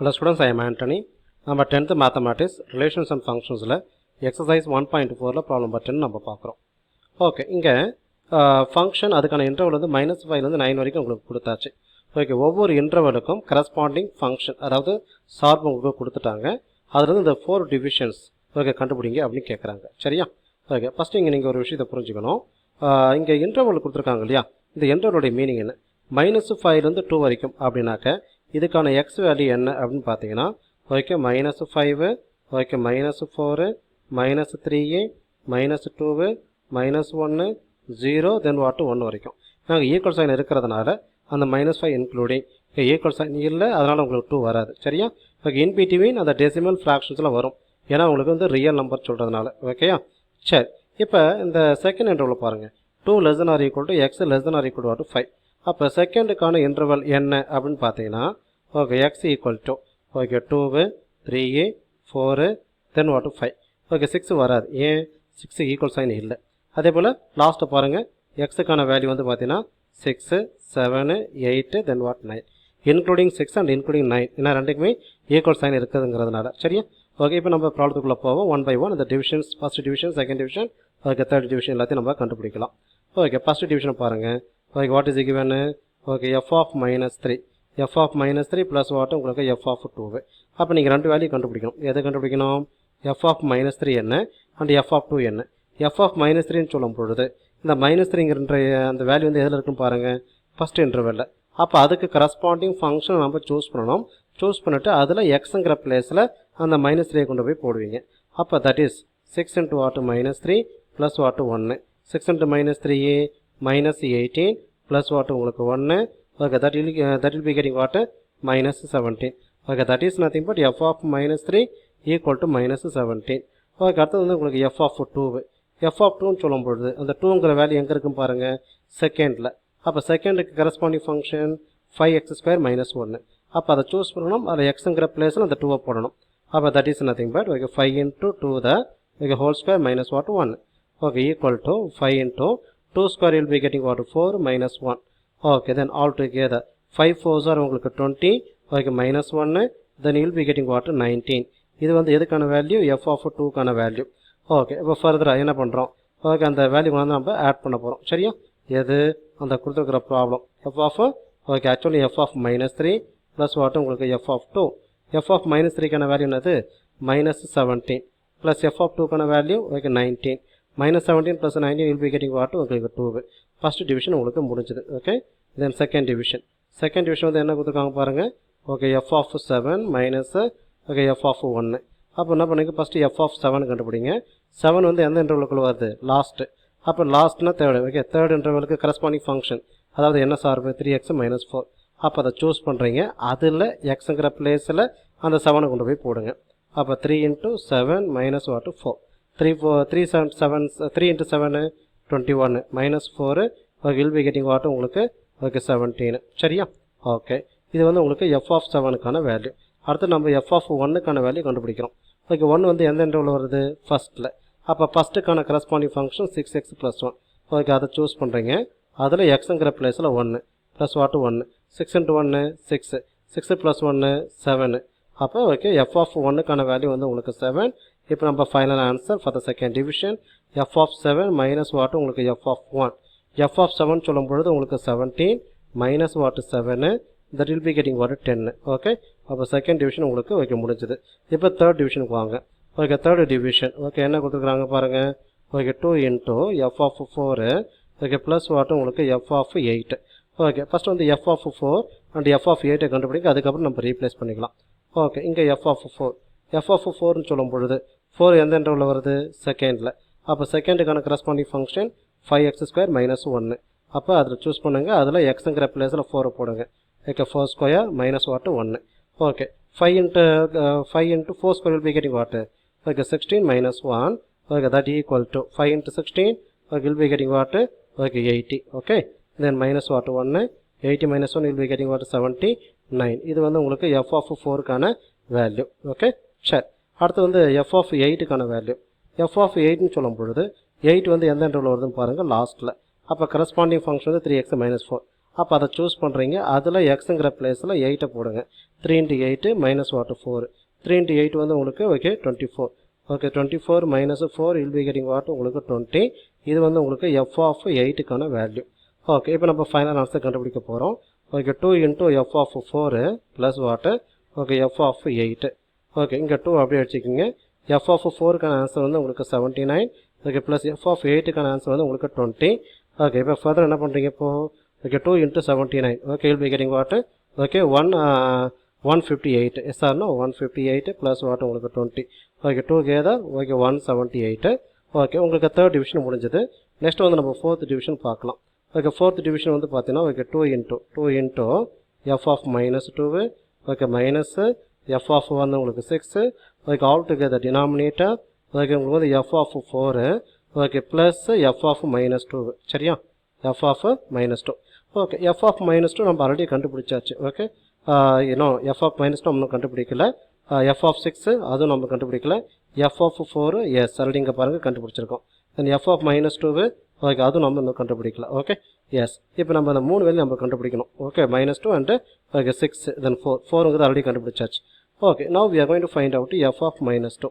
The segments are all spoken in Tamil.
Hello students I am Antony நம்ம டென்த்து மேத்தமேட்டிக்ஸ் ரிலேஷன்ஸ் அண்ட் ஃபங்க்ஷன்ஸில் எக்ஸசைஸ் ஒன் பாயிண்ட் ஃபோரில் ப்ராப்ளம் நம்பர் டென் நம்ம பார்க்குறோம் ஓகே இங்கே ஃபங்க்ஷன் அதுக்கான இன்டர்வல் வந்து மைனஸ் ஃபைவ்லேருந்து நைன் வரைக்கும் உங்களுக்கு கொடுத்தாச்சு. ஓகே ஒவ்வொரு இன்டர்வலுக்கும் கரஸ்பாண்டிங் ஃபங்க்ஷன் அதாவது சார்பு உங்களுக்கு கொடுத்துட்டாங்க. அதுலேருந்து இந்த ஃபோர் டிவிஷன்ஸ் ஓகே கண்டுபிடிங்க அப்படின்னு கேட்குறாங்க சரியா? ஓகே ஃபஸ்ட்டு இங்கே நீங்கள் ஒரு விஷயத்தை புரிஞ்சுக்கணும். இங்கே இன்டர்வல் கொடுத்துருக்காங்க இல்லையா? இந்த இன்டர்வலுடைய மீனிங் என்ன? மைனஸ் ஃபைவ்லேருந்து டூ வரைக்கும் அப்படின்னாக்க இதுக்கான எக்ஸ் வேல்யூ என்ன அப்படின்னு பார்த்தீங்கன்னா okay minus five okay minus four minus three minus two minus ஒன்று ஜீரோ தென் வாட்டு ஒன்று வரைக்கும். நாங்கள் ஈக்குவல் சைன் இருக்கிறதுனால அந்த minus five including equal sign இல்லை அதனால் உங்களுக்கு டூ வராது. சரியா? ஓகே இன்பிடிவின் அந்த டெசிமல் ஃப்ராக்ஷன்ஸில் வரும். ஏன்னா உங்களுக்கு வந்து ரியல் நம்பர் சொல்கிறதுனால ஓகேயா சரி. இப்போ இந்த செகண்ட் இன்டர்வில் பாருங்கள் two less than or equal to X less than or equal to five அப்போ செகண்டுக்கான இன்டர்வல் என்ன அப்படின்னு பார்த்தீங்கன்னா okay X equal to okay two three four then what five okay six வராது. ஏன்? சிக்ஸு ஈக்குவல் சைன் இல்லை. அதே போல் லாஸ்ட்டை பாருங்கள் எக்ஸுக்கான வேல்யூ வந்து பார்த்தீங்கன்னா six seven eight then what nine including six and including nine ஏன்னா ரெண்டுக்குமே ஈக்குவல் சைன் இருக்குதுங்கிறதுனால. சரியா? ஓகே இப்போ நம்ம ப்ராப்ளத்துக்குள்ளே போவோம். ஒன் பை ஒன் அந்த divisions first division second division okay third division எல்லாத்தையும் நம்ம கண்டுபிடிக்கலாம். ஓகே ஃபஸ்ட் டிவிஷன் பாருங்கள் okay what is given okay F of minus three F of minus three plus what உங்களுக்கு எஃப் ஆஃப் டூவு அப்போ நீங்கள் ரெண்டு வேல்யூ கண்டுபிடிக்கணும். எதை கண்டுபிடிக்கணும்? எஃப் ஆஃப் மைனஸ் த்ரீ என்ன? அண்ட் எஃப் ஆஃப் டூ என்ன? எஃப் ஆஃப் மைனஸ் த்ரீன்னு சொல்லும் பொழுது இந்த மைனஸ் த்ரீங்கிற அந்த வேல்யூ வந்து எதில் இருக்குன்னு பாருங்கள் ஃபஸ்ட் இன்டர்வெல்ல அப்போ அதுக்கு கரஸ்பாண்டிங் ஃபங்க்ஷன் நம்ம சூஸ் பண்ணணும். சூஸ் பண்ணிவிட்டு அதில் எக்ஸுங்கிற பிளேஸில் அந்த மைனஸ் த்ரீயை கொண்டு போய் போடுவீங்க. அப்போ that is six into what minus three plus what ஒன்று six into minus three minus eighteen plus what உங்களுக்கு ஒன்று okay that will that'll be getting what minus seventeen okay that is nothing but F of minus three equal to minus seventeen okay அடுத்தது வந்து உங்களுக்கு F of two F of டூன்னு சொல்லும் பொழுது அந்த டூங்கிற வேல்யூ எங்கே இருக்குன்னு பாருங்கள் செகண்டில் அப்போ செகண்டுக்கு corresponding function five X square minus ஒன்று அப்போ அதை சூஸ் பண்ணணும். அதில் எக்ஸுங்கிற பிளேஸில் அந்த டூவை போடணும். அப்போ that is nothing but okay five into two the okay whole square minus what one okay equal to five into two square will be getting what four minus one okay then all together five fours are உங்களுக்கு டுவெண்ட்டி ஓகே மைனஸ் ஒன்று then will be getting what nineteen இது வந்து எதுக்கான வேல்யூ எஃப் ஆஃப் டூக்கான வேல்யூ ஓகே இப்போ ஃபர்தராக என்ன பண்ணுறோம் ஓகே அந்த வேல்யூ வந்து நம்ம ஆட் பண்ண போகிறோம் சரியா? எது? அந்த கொடுத்துருக்குற problem F of okay actually F of minus three plus what உங்களுக்கு F of two F of minus த்ரீக்கான value என்னது? Minus seventeen plus F of டூக்கான value okay nineteen minus seventeen plus nineteen will be getting what உங்களுக்கு டூ ஃபஸ்ட் டிவிஷன் உங்களுக்கு முடிஞ்சது okay then second division second division வந்து என்ன கொடுத்துருக்காங்க பாருங்கள் okay F of seven minus okay F of ஒன்று அப்போ என்ன பண்ணுங்க? ஃபஸ்ட்டு எஃப் ஆஃப் செவன் கண்டுபிடிங்க. செவன் வந்து எந்த இன்டர்வலுக்குள்ள வருது? லாஸ்ட்டு அப்போ லாஸ்ட்னா தேர்டு ஓகே தேர்ட் இன்டர்வலுக்கு கரஸ்பாண்டிங் ஃபங்க்ஷன் அதாவது என்ன சார்பு த்ரீ எக்ஸ் மைனஸ் ஃபோர் அப்போ அதை சூஸ் பண்ணுறீங்க அதில் எக்ஸுங்கிற பிளேஸில் அந்த செவனை கொண்டு போய் போடுங்க. அப்போ three into seven minus what four three four three seven seven three into seven twenty ஒன்று minus four okay will be getting what உங்களுக்கு ஓகே செவன்டீனு சரியா? ஓகே இது வந்து உங்களுக்கு எஃப் ஆஃப் செவனுக்கான வேல்யூ அடுத்து நம்ம எஃப் ஆஃப் ஒன்னுக்கான வேல்யூ கண்டுபிடிக்கிறோம். ஓகே ஒன்று வந்து எந்த இன்டர்வல் வருது? ஃபஸ்ட்டில் அப்போ ஃபஸ்ட்டுக்கான corresponding function six X plus one okay அதை சூஸ் பண்ணுறீங்க அதில் எக்ஸுங்கிற பிளேஸில் ஒன்று ப்ளஸ் வாட்டு ஒன்று சிக்ஸ் இன்ட்டு ஒன்று சிக்ஸு சிக்ஸு ப்ளஸ் ஒன்று செவனு அப்போ ஓகே எஃப் ஆஃப் ஒன்னுக்கான வேல்யூ வந்து உங்களுக்கு செவன் இப்போ நம்ம final answer for the second division F of seven minus what உங்களுக்கு F of one F of seven சொல்லும் பொழுது உங்களுக்கு seventeen minus what seven that will be getting what ten okay அப்போ செகண்ட் டிவிஷன் உங்களுக்கு ஓகே முடிஞ்சது. இப்போ தேர்ட் டிவிஷனுக்கு வாங்க. ஓகே தேர்ட் டிவிஷன் ஓகே என்ன கொடுத்துருக்குறாங்க பாருங்கள் okay two into F of four okay plus what உங்களுக்கு F of eight okay first வந்து F of four and F of எயிட்டை கண்டுபிடிக்க அதுக்கப்புறம் நம்ம ரீப்ளேஸ் பண்ணிக்கலாம். ஓகே இங்கே எஃப் ஆஃப் ஃபோர் எஃப்எஃப் ஃபோர்னு சொல்லும் பொழுது ஃபோர் எந்த இன்டர்வில் வருது? செகண்டில் அப்போ செகண்டுக்கான corresponding function five X square minus ஒன்று அப்போ அதில் சூஸ் பண்ணுங்கள் அதில் எக்ஸுங்கிற பிளேஸில் ஃபோரை போடுங்க. Okay four square minus what ஒன்று okay five into five into four square will be getting what okay sixteen minus one okay that equal to five into sixteen okay will be getting what okay eighty okay then minus what ஒன்று eighty minus one will be getting what seventy nine இது வந்து உங்களுக்கு எஃப் ஆஃப் ஃபோருக்கான வேல்யூ ஓகே சரி அடுத்து வந்து எஃப் ஆஃப் எயிட்டுக்கான வேல்யூ எஃப் ஆஃப் எயிட்னு சொல்லும் பொழுது எயிட் வந்து எந்த இன்டர்வல் வருதுன்னு பாருங்கள் லாஸ்ட்டில் அப்போ கரஸ்பாண்டிங் ஃபங்க்ஷன் வந்து த்ரீ எக்ஸ் மைனஸ் ஃபோர் அப்போ அதை சூஸ் பண்ணுறீங்க அதில் எக்ஸுங்கிற பிளேஸில் எயிட்டை போடுங்க. Three into eight minus what four three into eight வந்து உங்களுக்கு okay twenty four okay twenty four minus four will be getting what உங்களுக்கு டுவெண்ட்டி இது வந்து உங்களுக்கு எஃப் ஆஃப் எயிட்டுக்கான வேல்யூ ஓகே இப்போ நம்ம ஃபைனல் ஆன்சர் கண்டுபிடிக்க போகிறோம் okay two into F of four plus what okay F of eight okay இங்கே டூ அப்படியே வச்சுக்கோங்க எஃப் ஆஃப் ஃபோருக்கான ஆன்சர் வந்து உங்களுக்கு seventy nine okay plus F of எயிட்டுக்கான answer வந்து உங்களுக்கு டுவெண்ட்டி ஓகே இப்போ ஃபர்தர் என்ன பண்ணுறீங்க இப்போது okay two into seventy nine okay will be getting what okay one one fifty eight yes ஆர்னா one fifty eight plus what உங்களுக்கு twenty okay together okay one seventy eight okay உங்களுக்கு தேர்ட் டிவிஷன் முடிஞ்சது. நெக்ஸ்ட் வந்து நம்ம ஃபோர்த் டிவிஷன் பார்க்கலாம். ஓகே ஃபோர்த் டிவிஷன் வந்து பார்த்தீங்கன்னா okay two into two into F of minus two okay minus F of வந்து உங்களுக்கு six okay all together denominator okay உங்களுக்கு வந்து F of four okay plus F of minus two சரியா? F of minus two okay F of minus two நம்ம ஆல்ரெடி கண்டுபிடிச்சாச்சு ஓகே இன்னும் எஃப் ஆஃப் மைனஸ் டூ நம்ம கண்டுபிடிக்கல. எஃப் ஆஃப் சிக்ஸு அதுவும் நம்ம கண்டுபிடிக்கல. F of four is already இங்கே பாருங்கள் கண்டுபிடிச்சிருக்கோம். Then F of minus two okay அதுவும் நம்ம இன்னும் கண்டுபிடிக்கல. ஓகே எஸ் இப்போ நம்ம அந்த மூணு வேலையும் நம்ம கண்டுபிடிக்கணும். Okay minus two and okay six then four ஃபோருங்கிறது already கண்டுபிடிச்சாச்சு. Okay now we are going to find out F of minus two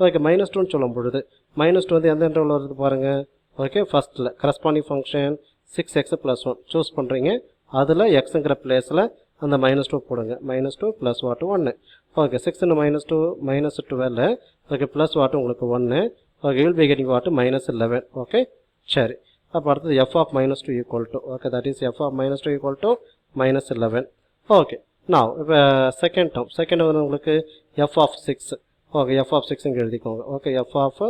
okay minus டூன்னு சொல்லும் பொழுது மைனஸ் டூ வந்து எந்த இன்டர்வல் வருது பாருங்கள் ஓகே ஃபஸ்ட்டில் corresponding function six X plus one choose பண்ணுறீங்க அதில் எக்ஸுங்கிற பிளேஸில் அந்த மைனஸ் டூ போடுங்க. மைனஸ் டூ ப்ளஸ் வாட்டு ஒன்று okay six into minus two minus twelve okay plus what உங்களுக்கு ஒன்று okay will be getting what minus eleven okay சரி. அப்போ அடுத்தது F of minus two equal to okay that is F of minus two equal to minus eleven okay நான் இப்போ செகண்ட் டேர்ம் செகண்ட் வந்து உங்களுக்கு F of six okay F of six எழுதிக்கோங்க. Okay F of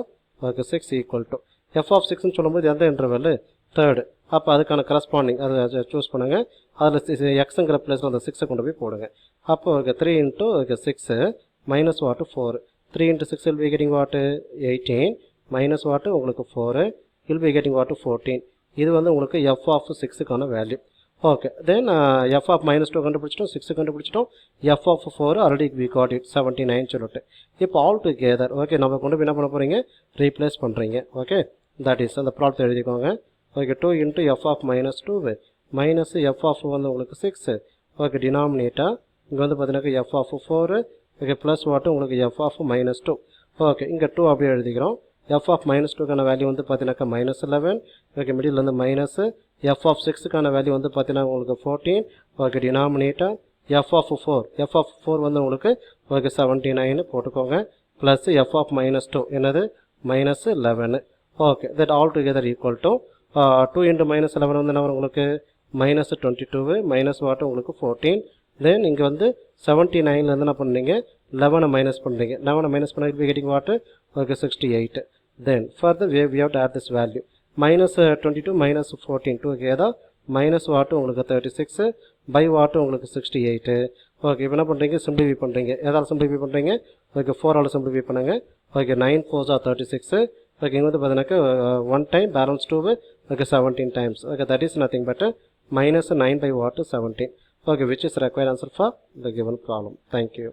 okay six equal to F of சிக்ஸ்னு சொல்லும்போது எந்த இன்டர்வெல் தேர்டு அப்போ அதுக்கான கரஸ்பாண்டிங் அதை சூஸ் பண்ணுங்கள் அதில் எக்ஸுங்கிற பிளேஸில் அந்த சிக்ஸை கொண்டு போய் போடுங்க. அப்போ okay three into okay six minus what four three into six will be getting what eighteen minus what உங்களுக்கு four will be getting what fourteen இது வந்து உங்களுக்கு F of சிக்ஸுக்கான value okay then F of minus two கண்டுபிடிச்சிட்டோம் சிக்ஸ் கண்டுபிடிச்சிட்டோம். F of four already we got it seventy nine சொல்லிட்டு. இப்போ ஆல் டுகெதர் ஓகே நம்ம கொண்டு போய் என்ன பண்ண போகிறீங்க ரீப்ளேஸ் பண்ணுறீங்க ஓகே தட் இஸ் அந்த ப்ராப்ளத்தை எழுதிக்கோங்க. Okay two into F of minus two minus F of வந்து உங்களுக்கு சிக்ஸு ஓகே டினாமினேட்டா இங்கே வந்து பார்த்தீங்கன்னாக்கா F of four okay plus what உங்களுக்கு F of minus two okay இங்கே டூ அப்படியே எழுதிக்கிறோம். எஃப் ஆஃப் மைனஸ் டூக்கான வேல்யூ வந்து பார்த்தீங்கன்னாக்கா மைனஸ் லெவன் ஓகே மிடில் வந்து மைனஸு எஃப் ஆஃப் சிக்ஸுக்கான வேல்யூ வந்து பார்த்தீங்கன்னா உங்களுக்கு fourteen okay denominator F of four F of four வந்து உங்களுக்கு ஓகே செவன்ட்டி நைனு போட்டுக்கோங்க. Plus F of minus two என்னது? Minus eleven okay that all together equal to two into minus eleven வந்து என்ன உங்களுக்கு? Minus twenty two minus what உங்களுக்கு ஃபோர்டீன் தென் இங்கே வந்து செவன்ட்டி நைன்லேருந்து என்ன பண்ணுறீங்க லெவனை மைனஸ் பண்ணுறீங்க லெவனை மைனஸ் பண்ணி getting what okay sixty eight then further way we have to add this value minus twenty two minus fourteen two ஏதா மைனஸ் வாட்டு உங்களுக்கு தேர்ட்டி சிக்ஸு பை வாட்டு உங்களுக்கு சிக்ஸ்டி எயிட்டு ஓகே இப்போ என்ன பண்ணுறீங்க சிம்பிளிஃபை பண்ணுறீங்க எதாவது சிம்பிளிஃபை பண்ணுறீங்க ஓகே ஃபோர் ஆல் சிம்பிளிஃபை பண்ணுங்கள் okay nine fours are thirty six okay இங்கே வந்து பார்த்தீங்கன்னாக்கா one time balance two okay seventeen times okay that is nothing but minus nine by what seventeen okay is is answer for for the given problem you.